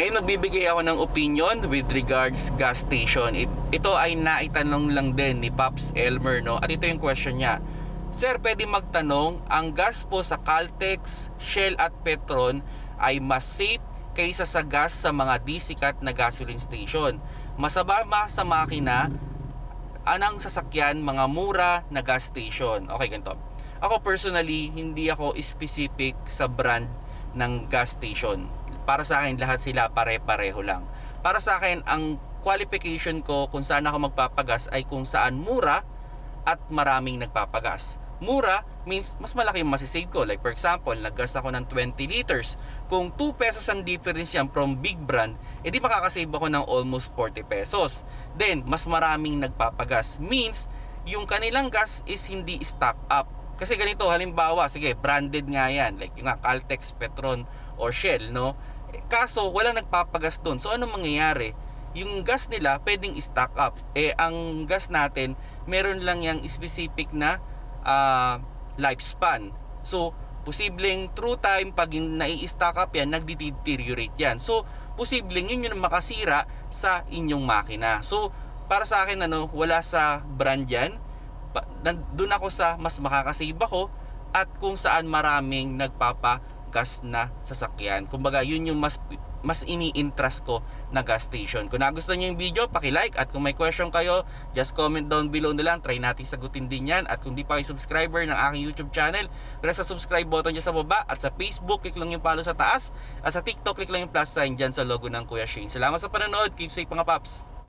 Ngayon magbibigay ako ng opinion with regards gas station. It- Ito ay naitanong lang din ni Pops Elmer no. At ito yung question niya. Sir, pwede magtanong, ang gas po sa Caltex, Shell at Petron ay mas safe kaysa sa gas sa mga disikat na gasoline station. Masaba ba sa makina anang sasakyan mga mura na gas station? Okay, ganito. Ako personally, hindi ako specific sa brand ng gas station. Para sa akin, lahat sila pare-pareho lang. Para sa akin, ang qualification ko kung saan ako magpapagas ay kung saan mura at maraming nagpapagas. Mura means mas malaki yung masisave ko. Like for example, naggas ako ng 20 liters. Kung 2 pesos ang difference yan from big brand, edi makakasave ako ng almost 40 pesos. Then, mas maraming nagpapagas. Means, yung kanilang gas is hindi stock up. Kasi ganito, halimbawa, sige, branded nga yan. Like yung nga, Caltex, Petron, or Shell, no? Eh, Kaso, walang nagpapagas doon. So, anong mangyayari? Yung gas nila, pwedeng stock up. Eh, ang gas natin, meron lang yung specific na ah, lifespan. So, posibleng through time, pag nai-stock up yan, nagdi-deteriorate yan. So, posibleng yun yung makasira sa inyong makina. So, para sa akin, ano, wala sa brand yan. Doon ako sa mas makakasave ako at kung saan maraming nagpapagas na sasakyan. Kumbaga, yun yung mas mas ini-interest ko na gas station. Kung nagustuhan niyo yung video, paki-like at kung may question kayo, just comment down below na lang. Try natin sagutin din yan. At kung di pa kayo subscriber ng aking YouTube channel, press sa subscribe button dyan sa baba. At sa Facebook, click lang yung follow sa taas. At sa TikTok, click lang yung plus sign dyan sa logo ng Kuya Shane. Salamat sa panonood. Keep safe mga paps.